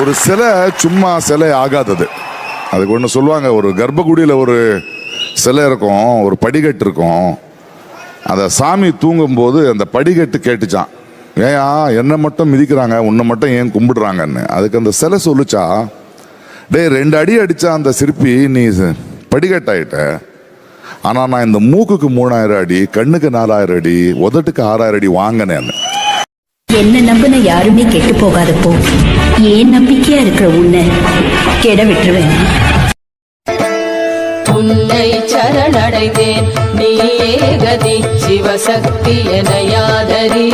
ஒரு சிலை சும்மா சிலை ஆகாதது. அதுக்கு ஒன்று சொல்லுவாங்க ஒரு கர்ப்பகுடியில் ஒரு சிலை இருக்கும் ஒரு படிக்கட்டு இருக்கும். அந்த சாமி தூங்கும்போது அந்த படிக்கட்டு கேட்டுச்சான் ஏயா என்னை மட்டும் மிதிக்கிறாங்க உன்னை மட்டும் ஏன் கும்பிடுறாங்கன்னு. அதுக்கு அந்த சிலை சொல்லிச்சா டேய் ரெண்டு அடி அடித்தா அந்த சிற்பி நீ படிக்கட்டாயிட்ட ஆனால் நான் இந்த மூக்குக்கு மூணாயிரம் அடி கண்ணுக்கு நாலாயிரம் அடி உதட்டுக்கு ஆறாயிரம் அடி வாங்கினேன்னு. என்ன நம்பின யாருமே கெட்டு போகாதப்போ. ஏன் நம்பிக்கையா இருக்கிற உன்னை கெட விட்டுருவேன். உன்னை சரணடைந்தேன். நீயே கதி சிவசக்தி என யாதரி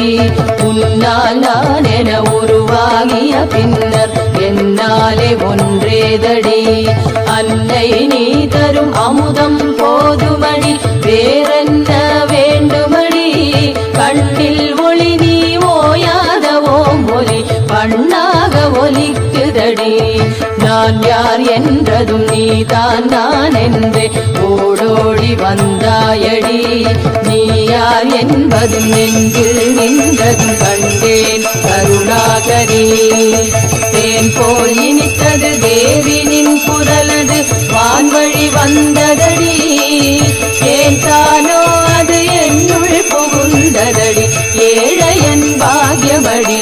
உன்னால் நான் என உருவாகிய பின்னர் என்னாலே ஒன்றேதடி. அன்னை நீ நான் யார் என்றதும் நீ தான் நான் என்று ஓடோடி வந்தாயடி. நீ யார் என்பதும் நெஞ்சில் நின்றதும் கண்டேன் கருணாகரி. தேன் போல் இனித்தது தேவினின் குரலது வான்வழி வந்ததடி. ஏன் தானோ அது என்னுள் புகுந்ததடி. ஏழையன் பாகியமடி